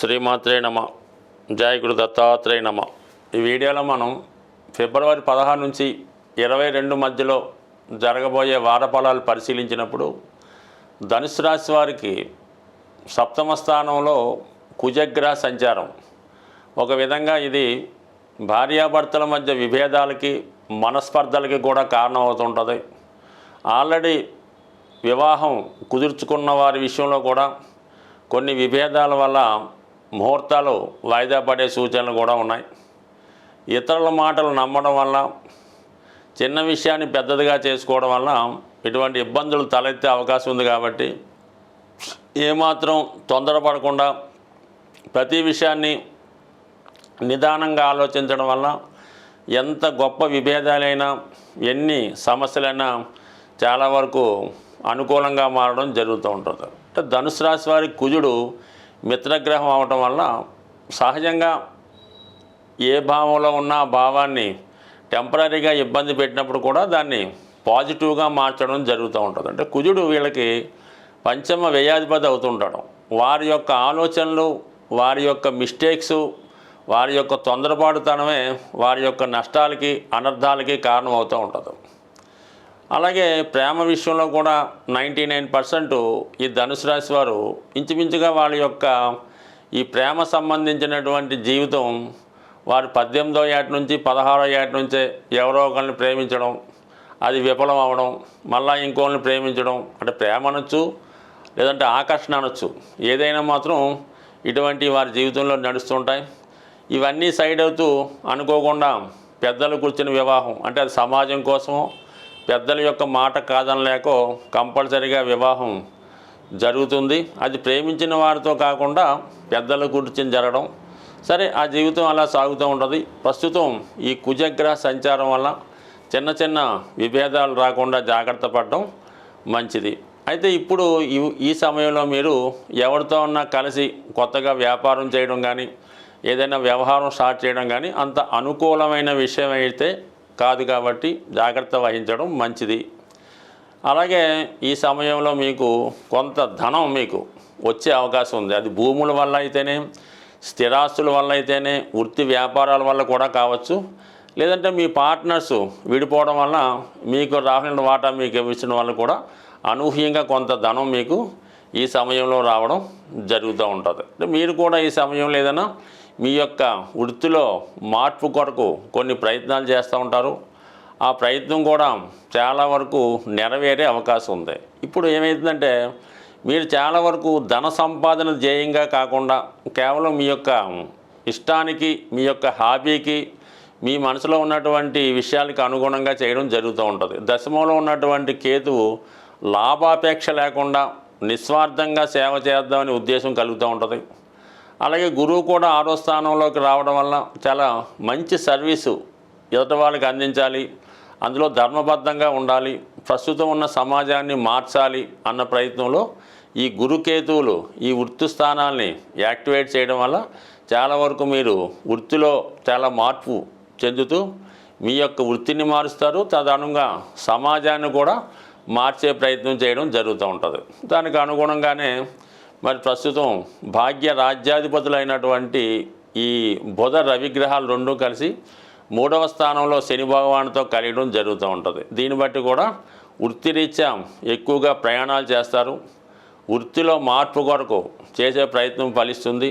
శ్రీమాత్రే నమ. జాయకుడు దత్తాత్రేయ నమ. ఈ వీడియోలో మనం ఫిబ్రవరి పదహారు నుంచి ఇరవై రెండు మధ్యలో జరగబోయే వారఫలాలు పరిశీలించినప్పుడు ధనుసు రాశి వారికి సప్తమ స్థానంలో కుజగ్రహ సంచారం. ఒక విధంగా ఇది భార్యాభర్తల మధ్య విభేదాలకి మనస్పర్ధలకి కూడా కారణం అవుతుంటుంది ఆల్రెడీ వివాహం కుదుర్చుకున్న వారి విషయంలో కూడా కొన్ని విభేదాల వల్ల ముహూర్తాలు వాయిదా పడే సూచనలు కూడా ఉన్నాయి. ఇతరుల మాటలు నమ్మడం వల్ల చిన్న విషయాన్ని పెద్దదిగా చేసుకోవడం వల్ల ఇటువంటి ఇబ్బందులు తలెత్తే అవకాశం ఉంది కాబట్టి ఏమాత్రం తొందరపడకుండా ప్రతి విషయాన్ని నిదానంగా ఆలోచించడం వల్ల ఎంత గొప్ప విభేదాలైనా ఎన్ని సమస్యలైనా చాలా వరకు అనుకూలంగా మారడం జరుగుతూ ఉంటుంది. అంటే ధనుసు రాశి వారి కుజుడు మిత్రగ్రహం అవటం వల్ల సహజంగా ఏ భావంలో ఉన్న ఆ భావాన్ని టెంపరీగా ఇబ్బంది పెట్టినప్పుడు కూడా దాన్ని పాజిటివ్గా మార్చడం జరుగుతూ ఉంటుంది. అంటే కుజుడు వీళ్ళకి పంచమ వ్యయాధిపతి అవుతుండడం వారి యొక్క ఆలోచనలు వారి యొక్క మిస్టేక్స్ వారి యొక్క తొందరపాటుతనమే వారి యొక్క నష్టాలకి అనర్థాలకి కారణం అవుతూ ఉంటుంది. అలాగే ప్రేమ విషయంలో కూడా నైంటీ నైన్ పర్సెంట్ ఈ ధనుసు రాశి వారు ఇంచుమించుగా వాళ్ళ యొక్క ఈ ప్రేమ సంబంధించినటువంటి జీవితం వారు పద్దెనిమిదో ఏట నుంచి పదహారో ఏట నుంచే ఎవరో ఒకరిని ప్రేమించడం అది విఫలం అవడం మళ్ళీ ఇంకోరిని ప్రేమించడం అంటే ప్రేమ అనొచ్చు లేదంటే ఆకర్షణ అనొచ్చు ఏదైనా మాత్రం ఇటువంటి వారి జీవితంలో నడుస్తుంటాయి ఇవన్నీ సైడ్ అవుతూ అనుకోకుండా పెద్దలు కూర్చుని వివాహం అంటే అది సమాజం కోసమో పెద్దల యొక్క మాట కాదనలేకో కంపల్సరిగా వివాహం జరుగుతుంది. అది ప్రేమించిన వారితో కాకుండా పెద్దల గురించి జరగడం. సరే ఆ జీవితం అలా సాగుతూ ఉంటుంది. ప్రస్తుతం ఈ కుజగ్రహ సంచారం వల్ల చిన్న చిన్న విభేదాలు రాకుండా జాగ్రత్త పడడం మంచిది. అయితే ఇప్పుడు ఈ ఈ సమయంలో మీరు ఎవరితో ఉన్నా కలిసి కొత్తగా వ్యాపారం చేయడం కానీ ఏదైనా వ్యవహారం స్టార్ట్ చేయడం కానీ అంత అనుకూలమైన విషయం అయితే కాదు కాబట్టి జాగ్రత్త వహించడం మంచిది. అలాగే ఈ సమయంలో మీకు కొంత ధనం మీకు వచ్చే అవకాశం ఉంది. అది భూముల వల్ల అయితేనే స్థిరాస్తుల వల్ల అయితేనే వృత్తి వ్యాపారాల వల్ల కూడా కావచ్చు. లేదంటే మీ పార్ట్నర్స్ విడిపోవడం వల్ల మీకు రాసిన వాటా మీకు ఇచ్చిన వల్ల కూడా అనూహ్యంగా కొంత ధనం మీకు ఈ సమయంలో రావడం జరుగుతూ ఉంటుంది. అంటే మీరు కూడా ఈ సమయంలో ఏదైనా మీ యొక్క వృత్తిలో మార్పు కొరకు కొన్ని ప్రయత్నాలు చేస్తూ ఉంటారు. ఆ ప్రయత్నం కూడా చాలా వరకు నెరవేరే అవకాశం ఉంది. ఇప్పుడు ఏమవుతుందంటే మీరు చాలా వరకు ధన సంపాదన ధ్యేయంగా కాకుండా కేవలం మీ యొక్క ఇష్టానికి మీ యొక్క హాబీకి మీ మనసులో ఉన్నటువంటి విషయాలకు అనుగుణంగా చేయడం జరుగుతూ ఉంటుంది. దశమంలో ఉన్నటువంటి కేతువు లాభాపేక్ష లేకుండా నిస్వార్థంగా సేవ చేద్దామనే ఉద్దేశం కలుగుతూ ఉంటుంది. అలాగే గురువు కూడా ఆరో స్థానంలోకి రావడం వల్ల చాలా మంచి సర్వీసు ఎదుటి వాళ్ళకి అందించాలి. అందులో ధర్మబద్ధంగా ఉండాలి. ప్రస్తుతం ఉన్న సమాజాన్ని మార్చాలి అన్న ప్రయత్నంలో ఈ గురుకేతువులు ఈ వృత్తి స్థానాల్ని యాక్టివేట్ చేయడం వల్ల చాలా వరకు మీరు వృత్తిలో చాలా మార్పు చెందుతూ మీ యొక్క వృత్తిని మారుస్తారు. తదనుగా సమాజాన్ని కూడా మార్చే ప్రయత్నం చేయడం జరుగుతూ ఉంటుంది. దానికి అనుగుణంగానే మరి ప్రస్తుతం భాగ్య రాజ్యాధిపతులైనటువంటి ఈ బుధ రవిగ్రహాలు రెండూ కలిసి మూడవ స్థానంలో శని భగవానుతో కలియడం జరుగుతూ ఉంటుంది. దీన్ని బట్టి కూడా వృత్తిరీత్యా ఎక్కువగా ప్రయాణాలు చేస్తారు. వృత్తిలో మార్పు కొరకు చేసే ప్రయత్నం ఫలిస్తుంది.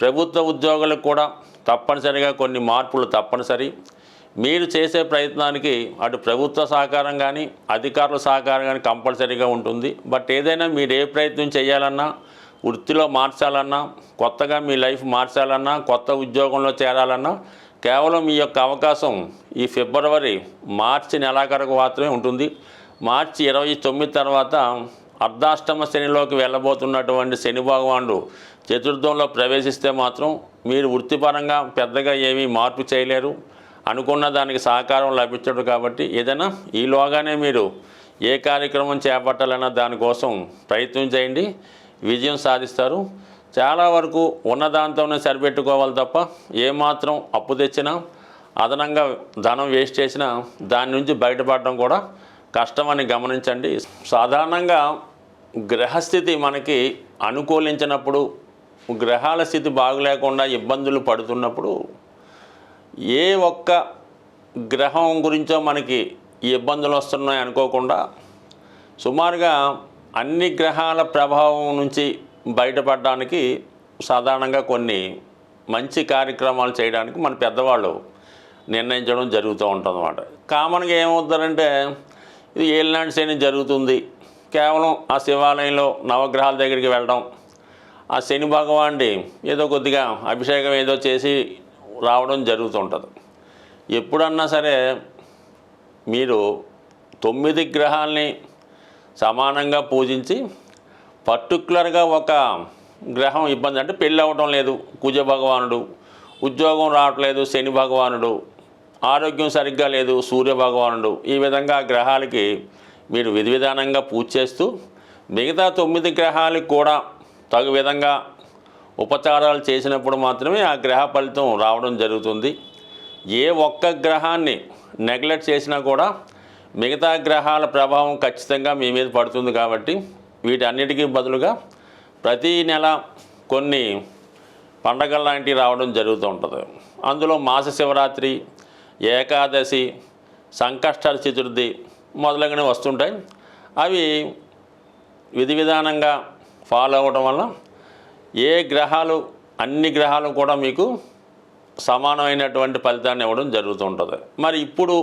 ప్రభుత్వ ఉద్యోగులకు కూడా తప్పనిసరిగా కొన్ని మార్పులు తప్పనిసరి. మీరు చేసే ప్రయత్నానికి అటు ప్రభుత్వ సహకారం కానీ అధికారుల సహకారం కానీ కంపల్సరీగా ఉంటుంది. బట్ ఏదైనా మీరు ఏ ప్రయత్నం చేయాలన్నా వృత్తిలో మార్చాలన్నా కొత్తగా మీ లైఫ్ మార్చాలన్నా కొత్త ఉద్యోగంలో చేరాలన్నా కేవలం మీ యొక్క అవకాశం ఈ ఫిబ్రవరి మార్చి నెలాఖరకు మాత్రమే ఉంటుంది. మార్చి ఇరవై తొమ్మిది తర్వాత అర్ధాష్టమ శనిలోకి వెళ్ళబోతున్నటువంటి శని భగవానుడు చతుర్థంలో ప్రవేశిస్తే మాత్రం మీరు వృత్తిపరంగా పెద్దగా ఏమీ మార్పు చేయలేరు. అనుకున్న దానికి సహకారం లభించడు కాబట్టి ఏదైనా ఈలోగానే మీరు ఏ కార్యక్రమం చేపట్టాలన్న దానికోసం ప్రయత్నం చేయండి. విజయం సాధిస్తారు. చాలా వరకు ఉన్న దాంతోనే సరిపెట్టుకోవాలి తప్ప ఏమాత్రం అప్పు తెచ్చినా అదనంగా ధనం వేస్ట్ చేసినా దాని నుంచి బయటపడడం కూడా కష్టమని గమనించండి. సాధారణంగా గ్రహస్థితి మనకి అనుకూలించినప్పుడు గ్రహాల స్థితి బాగులేకుండా ఇబ్బందులు పడుతున్నప్పుడు ఏ ఒక్క గ్రహం గురించో మనకి ఈ ఇబ్బందులు వస్తున్నాయి అనుకోకుండా సుమారుగా అన్ని గ్రహాల ప్రభావం నుంచి బయటపడడానికి సాధారణంగా కొన్ని మంచి కార్యక్రమాలు చేయడానికి మన పెద్దవాళ్ళు నిర్ణయించడం జరుగుతూ ఉంటుంది అన్నమాట కామన్గా ఏమవుతారంటే ఇది ఏలినాటి శని జరుగుతుంది. కేవలం ఆ శివాలయంలో నవగ్రహాల దగ్గరికి వెళ్ళడం ఆ శని భగవాన్ని ఏదో కొద్దిగా అభిషేకం ఏదో చేసి రావడం జరుగుతుంటుంది. ఎప్పుడన్నా సరే మీరు తొమ్మిది గ్రహాల్ని సమానంగా పూజించి పర్టికులర్గా ఒక గ్రహం ఇబ్బంది అంటే పెళ్ళి అవ్వటం లేదు కుజ భగవానుడు ఉద్యోగం రావట్లేదు శని భగవానుడు ఆరోగ్యం సరిగ్గా లేదు సూర్య భగవానుడు ఈ విధంగా గ్రహాలకి మీరు విధి విధానంగా పూజ చేస్తూ మిగతా తొమ్మిది గ్రహాలకు కూడా తగు విధంగా ఉపచారాలు చేసినప్పుడు మాత్రమే ఆ గ్రహ ఫలితం రావడం జరుగుతుంది. ఏ ఒక్క గ్రహాన్ని నెగ్లెక్ట్ చేసినా కూడా మిగతా గ్రహాల ప్రభావం ఖచ్చితంగా మీ మీద పడుతుంది కాబట్టి వీటన్నిటికీ బదులుగా ప్రతీ నెల కొన్ని పండగలు లాంటివి రావడం జరుగుతూ ఉంటుంది. అందులో మాస శివరాత్రి ఏకాదశి సంకష్ట చతుర్థి మొదలగునవి వస్తుంటాయి. అవి విధి విధానంగా ఫాలో అవ్వడం వల్ల ఏ గ్రహాలు అన్ని గ్రహాలు కూడా మీకు సమానమైనటువంటి ఫలితాన్ని ఇవ్వడం జరుగుతుంటుంది మరి ఇప్పుడు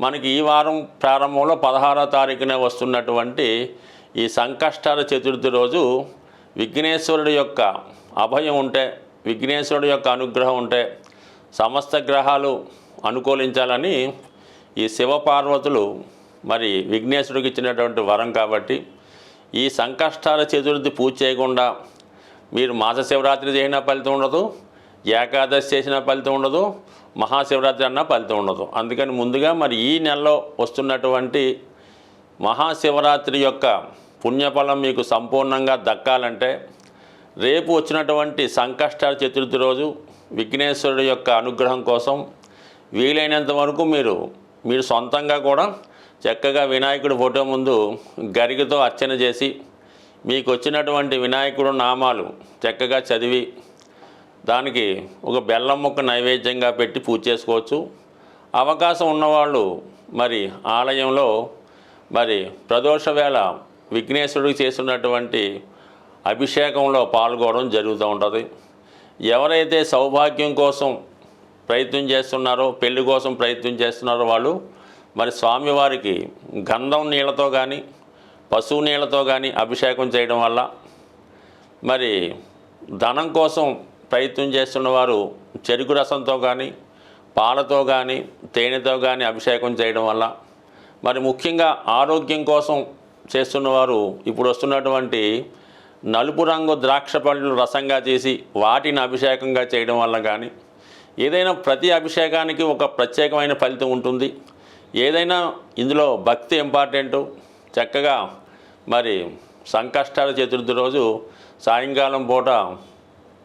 మనకి ఈ వారం ప్రారంభంలో పదహారో తారీఖున వస్తున్నటువంటి ఈ సంకష్టాల చతుర్థి రోజు విఘ్నేశ్వరుడి యొక్క అభయం ఉంటే విఘ్నేశ్వరుడి యొక్క అనుగ్రహం ఉంటే సమస్త గ్రహాలు అనుకూలించాలని ఈ శివపార్వతులు మరి విఘ్నేశ్వరుడికి ఇచ్చినటువంటి వరం కాబట్టి ఈ సంకష్టాల చతుర్థి పూజ చేయకుండా మీరు మాస శివరాత్రి చేసిన ఫలితం ఉండదు ఏకాదశి చేసిన ఫలితం ఉండదు మహాశివరాత్రి అన్న ఫలితం ఉండదు. అందుకని ముందుగా మరి ఈ నెలలో వస్తున్నటువంటి మహాశివరాత్రి యొక్క పుణ్యఫలం మీకు సంపూర్ణంగా దక్కాలంటే రేపు వచ్చినటువంటి సంకష్టాల చతుర్థి రోజు విఘ్నేశ్వరుడు యొక్క అనుగ్రహం కోసం వీలైనంత వరకు మీరు మీరు సొంతంగా కూడా చక్కగా వినాయకుడి ఫోటో ముందు గరికతో అర్చన చేసి మీకు వచ్చినటువంటి వినాయకుడు నామాలు చక్కగా చదివి దానికి ఒక బెల్లం ముక్క నైవేద్యంగా పెట్టి పూజ చేసుకోవచ్చు. అవకాశం ఉన్నవాళ్ళు మరి ఆలయంలో మరి ప్రదోష వేళ విఘ్నేశ్వరుడికి చేస్తున్నటువంటి అభిషేకంలో పాల్గొనడం జరుగుతూ ఉంటుంది. ఎవరైతే సౌభాగ్యం కోసం ప్రయత్నం చేస్తున్నారో పెళ్ళి కోసం ప్రయత్నం చేస్తున్నారో వాళ్ళు మరి స్వామివారికి గంధం నీళ్ళతో కానీ పశువు నీళ్ళతో కానీ అభిషేకం చేయడం వల్ల మరి ధనం కోసం ప్రయత్నం చేస్తున్న వారు చెరుకు రసంతో కానీ పాలతో కానీ తేనెతో కానీ అభిషేకం చేయడం వల్ల మరి ముఖ్యంగా ఆరోగ్యం కోసం చేస్తున్నవారు ఇప్పుడు వస్తున్నటువంటి నలుపు రంగు ద్రాక్ష పళ్ళు రసంగా చేసి వాటిని అభిషేకంగా చేయడం వల్ల కానీ ఏదైనా ప్రతి అభిషేకానికి ఒక ప్రత్యేకమైన ఫలితం ఉంటుంది. ఏదైనా ఇందులో భక్తి ఇంపార్టెంటు. చక్కగా మరి సంకష్టాల చతుర్థి రోజు సాయంకాలం పూట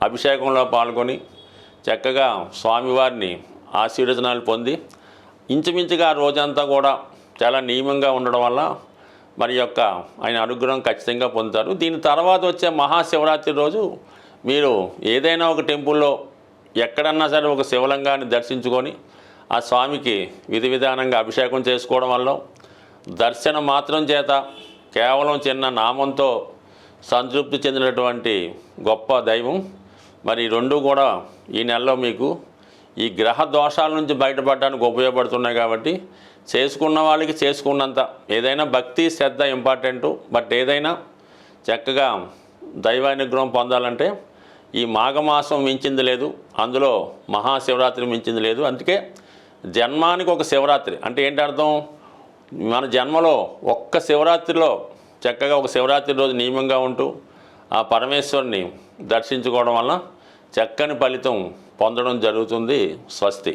అభిషేకంలో పాల్గొని చక్కగా స్వామివారిని ఆశీర్వచనాలు పొంది ఇంచుమించుగా రోజంతా కూడా చాలా నియమంగా ఉండడం వల్ల మరి యొక్క ఆయన అనుగ్రహం ఖచ్చితంగా పొందుతారు. దీని తర్వాత వచ్చే మహాశివరాత్రి రోజు మీరు ఏదైనా ఒక టెంపుల్లో ఎక్కడన్నా సరే ఒక శివలింగాన్ని దర్శించుకొని ఆ స్వామికి విధి విధానంగా అభిషేకం చేసుకోవడం వల్ల దర్శనం మాత్రం చేత కేవలం చిన్న నామంతో సంతృప్తి చెందినటువంటి గొప్ప దైవం. మరి రెండు కూడా ఈ నెలలో మీకు ఈ గ్రహ దోషాల నుంచి బయటపడడానికి ఉపయోగపడుతున్నాయి కాబట్టి చేసుకున్న వాళ్ళకి చేసుకున్నంత ఏదైనా భక్తి శ్రద్ధ ఇంపార్టెంటు. బట్ ఏదైనా చక్కగా దైవానుగ్రహం పొందాలంటే ఈ మాఘమాసం మించింది లేదు. అందులో మహాశివరాత్రి మించింది లేదు. అందుకే జన్మానికి ఒక శివరాత్రి అంటే ఏంటి అర్థం మన జన్మలో ఒక్క శివరాత్రిలో చక్కగా ఒక శివరాత్రి రోజు నియమంగా ఉంటూ ఆ పరమేశ్వరుని దర్శించుకోవడం వల్ల చక్కని ఫలితం పొందడం జరుగుతుంది స్వస్తి.